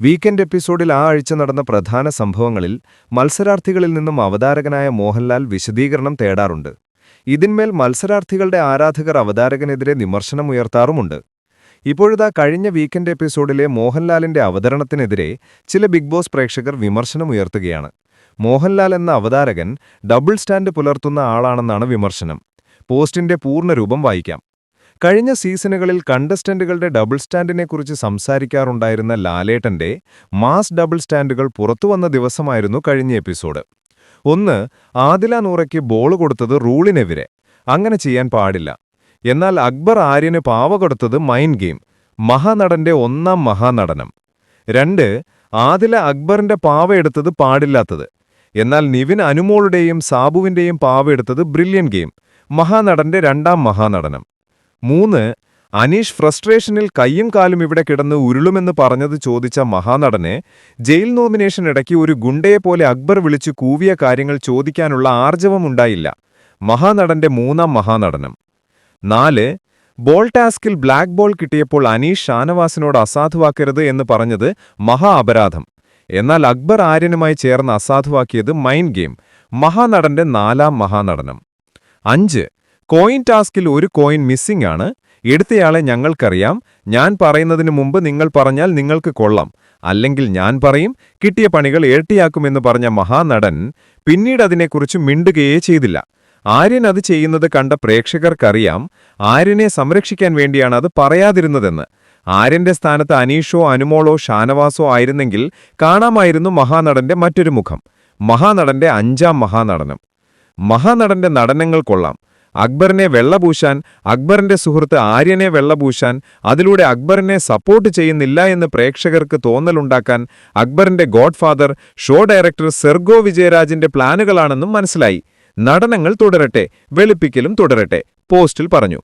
Weekend എപ്പിസോഡിൽ ആ ആഴ്ച നടന്ന പ്രധാന സംഭവങ്ങളിൽ മത്സരാർത്ഥികളിൽ നിന്നും അവതാരകനായ മോഹൻലാൽ വിശദീകരണം തേടാറുണ്ട്. ഇതിന്മേൽ മത്സരാർത്ഥികളുടെ ആരാധകർ അവതാരകനെതിരെ വിമർശനമുയർത്താറുമുണ്ട്. ഇപ്പോഴിതാ കഴിഞ്ഞ വീക്കെൻഡ് എപ്പിസോഡിലെ മോഹൻലാലിന്റെ അവതരണത്തിനെതിരെ ചില ബിഗ് ബോസ് പ്രേക്ഷകർ വിമർശനമുയർത്തുകയാണ്. മോഹൻലാൽ എന്ന അവതാരകൻ ഡബിൾ സ്റ്റാൻഡ് പുലർത്തുന്ന ആളാണെന്നാണ് വിമർശനം. പോസ്റ്റിന്റെ പൂർണരൂപം വായിക്കാം. കഴിഞ്ഞ സീസണുകളിൽ കണ്ടസ്റ്റന്റുകളുടെ ഡബിൾ സ്റ്റാൻഡിനെക്കുറിച്ച് സംസാരിക്കാറുണ്ടായിരുന്ന ലാലേട്ടന്റെ മാസ് ഡബിൾ സ്റ്റാൻഡുകൾ പുറത്തുവന്ന ദിവസമായിരുന്നു കഴിഞ്ഞ എപ്പിസോഡ്. ഒന്ന് ആദില നൂറയ്ക്ക് ബോൾ കൊടുത്തത് റൂളിനെതിരെ. അങ്ങനെ ചെയ്യാൻ പാടില്ല. എന്നാൽ അക്ബർ ആര്യന് പാവ കൊടുത്തത് മൈൻഡ് ഗെയിം മഹാനടന്റെ ഒന്നാം മഹാനടനം. രണ്ട് ആദില അക്ബറിന്റെ പാവ എടുത്തത് പാടില്ലാത്തത്. എന്നാൽ നിവിൻ അനുമോളുടെയും സാബുവിന്റെയും പാവ എടുത്തത് ബ്രില്യൻ ഗെയിം മഹാനടന്റെ രണ്ടാം മഹാനടനം. മൂന്ന് അനീഷ് ഫ്രസ്ട്രേഷനിൽ കയ്യും കാലും ഇവിടെ കിടന്ന് ഉരുളുമെന്ന് പറഞ്ഞത് ചോദിച്ച മഹാനടനെ ജയിൽ നോമിനേഷൻ ഇടയ്ക്ക് ഒരു ഗുണ്ടയെപ്പോലെ അക്ബർ വിളിച്ചു കൂവിയ കാര്യങ്ങൾ ചോദിക്കാനുള്ള ആർജവമുണ്ടായില്ല മഹാനടന്റെ മൂന്നാം മഹാനടനം. നാല് ബോൾ ടാസ്കിൽ ബ്ലാക്ക് ബോൾ കിട്ടിയപ്പോൾ അനീഷ് ഷാനവാസിനോട് അസാധുവാക്കരുത് എന്ന് പറഞ്ഞത് മഹാ അപരാധം. എന്നാൽ അക്ബർ ആര്യനുമായി ചേർന്ന് അസാധുവാക്കിയത് മൈൻഡ് ഗെയിം മഹാനടന്റെ നാലാം മഹാനടനം. അഞ്ച് കോയിൻ ടാസ്കിൽ ഒരു കോയിൻ മിസ്സിംഗ് ആണ്. എടുത്തയാളെ ഞങ്ങൾക്കറിയാം. ഞാൻ പറയുന്നതിന് മുമ്പ് നിങ്ങൾ പറഞ്ഞാൽ നിങ്ങൾക്ക് കൊള്ളാം. അല്ലെങ്കിൽ ഞാൻ പറയും കിട്ടിയ പണികൾ ഇരട്ടിയാക്കുമെന്ന് പറഞ്ഞ മഹാനടൻ പിന്നീട് അതിനെക്കുറിച്ച് മിണ്ടുകയേ ചെയ്തില്ല. ആര്യൻ അത് ചെയ്യുന്നത് കണ്ട പ്രേക്ഷകർക്കറിയാം. ആര്യനെ സംരക്ഷിക്കാൻ വേണ്ടിയാണ് അത് പറയാതിരുന്നതെന്ന്. ആര്യന്റെ സ്ഥാനത്ത് അനീഷോ അനുമോളോ ഷാനവാസോ ആയിരുന്നെങ്കിൽ കാണാമായിരുന്നു മഹാനടന്റെ മറ്റൊരു മുഖം. മഹാനടന്റെ അഞ്ചാം മഹാനടനം. മഹാനടന്റെ നടനങ്ങൾ കൊള്ളാം. അക്ബറിനെ വെള്ളപൂശാൻ അക്ബറിന്റെ സുഹൃത്ത് ആര്യനെ വെള്ളപൂശാൻ അതിലൂടെ അക്ബറിനെ സപ്പോർട്ട് ചെയ്യുന്നില്ല എന്ന് പ്രേക്ഷകർക്ക് തോന്നലുണ്ടാക്കാൻ അക്ബറിന്റെ ഗോഡ്ഫാദർ ഷോ ഡയറക്ടർ സെർഗോ വിജയരാജിന്റെ പ്ലാനുകളാണെന്നും മനസ്സിലായി. നടനങ്ങൾ തുടരട്ടെ വെളുപ്പിക്കലും തുടരട്ടെ പോസ്റ്റിൽ പറഞ്ഞു.